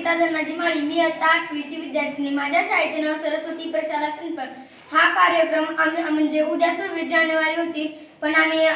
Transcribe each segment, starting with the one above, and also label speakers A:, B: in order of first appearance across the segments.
A: निकिता धनाजी माळी मी आता आठवीची विद्यार्थिनी. माझ्या शाळेचे नाव सरस्वती प्रशाला संपण हा कार्यक्रम आम्ही म्हणजे उद्या सव्वीस जानेवारी होती पण आम्ही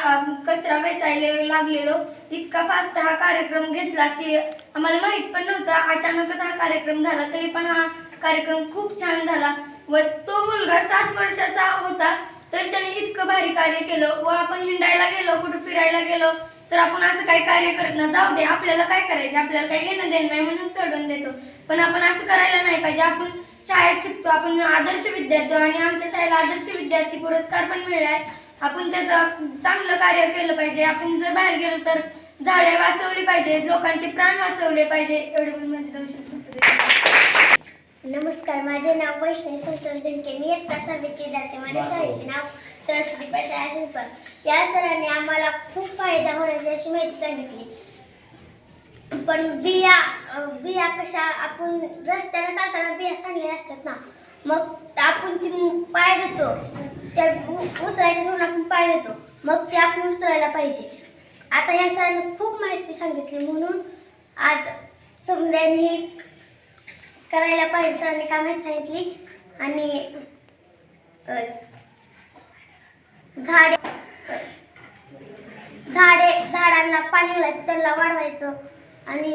A: कचरा वेचायला लागलेलो. इतका फास्ट हा कार्यक्रम घेतला की आम्हाला माहीत पण नव्हता. अचानकच हा कार्यक्रम झाला तरी पण हा कार्यक्रम खूप छान झाला. व तो मुलगा सात वर्षाचा होता तर त्याने इतकं भारी कार्य केलं. व आपण हिंडायला गेलो कुठं फिरायला गेलो. तर आपण असं काही कार्य करत ना जाऊ दे आपल्याला काय करायचं? आपल्याला काही घेणं देणं नाही म्हणून सोडून देतो. पण आपण असं करायला नाही पाहिजे. आपण शाळेत शिकतो आपण आदर्श विद्यार्थी आणि आमच्या शाळेला आदर्श विद्यार्थी पुरस्कार पण मिळालाय आपण त्याचं चांगलं कार्य केलं पाहिजे. आपण जर बाहेर गेलो तर झाडे वाचवली पाहिजे लोकांचे प्राण वाचवले पाहिजे. एवढे पण माझे दोन शब्द
B: नमस्कार माझे नाव वैष्णवी संतोष देणके. मी इयत्ता सहावीची विद्यार्थी माझ्या शाळेचे नाव सरस्वती प्रशाला सिंपल या सरांनी आम्हाला खूप फायदा होण्याची अशी माहिती सांगितली. पण बिया बिया कशा आपण रस्त्याने चालताना बिया सांडलेल्या असतात ना मग आपण ती पाय देतो. त्या उ- उचलायच्या सोडून आपण पाय देतो. मग ते आपण उचलायला पाहिजे. आता या सरांनी खूप माहिती सांगितली म्हणून आज समजाने करायला पाहिजे सरांनी कामेच सांगितली. आणि झाडे झाडे झाडांना पाणी लावायचं त्यांना वाढवायचं आणि